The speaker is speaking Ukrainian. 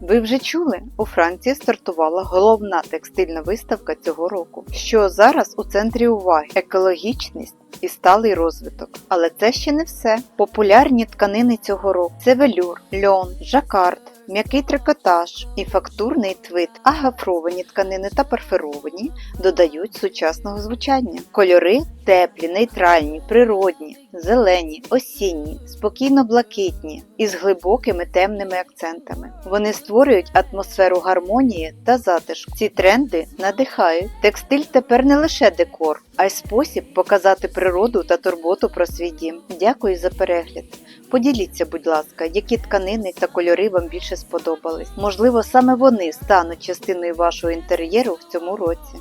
Ви вже чули, у Франції стартувала головна текстильна виставка цього року, що зараз у центрі уваги екологічність і сталий розвиток. Але це ще не все. Популярні тканини цього року це велюр, льон, жакард. М'який трикотаж і фактурний твит, а гафровані тканини та перферовані додають сучасного звучання. Кольори теплі, нейтральні, природні, зелені, осінні, спокійно блакитні із глибокими темними акцентами. Вони створюють атмосферу гармонії та затишку. Ці тренди надихають. Текстиль тепер не лише декор, а й спосіб показати природу та турботу про свій дім. Дякую за перегляд. Поділіться, будь ласка, які тканини та кольори вам більше сподобались. Можливо, саме вони стануть частиною вашого інтер'єру в цьому році.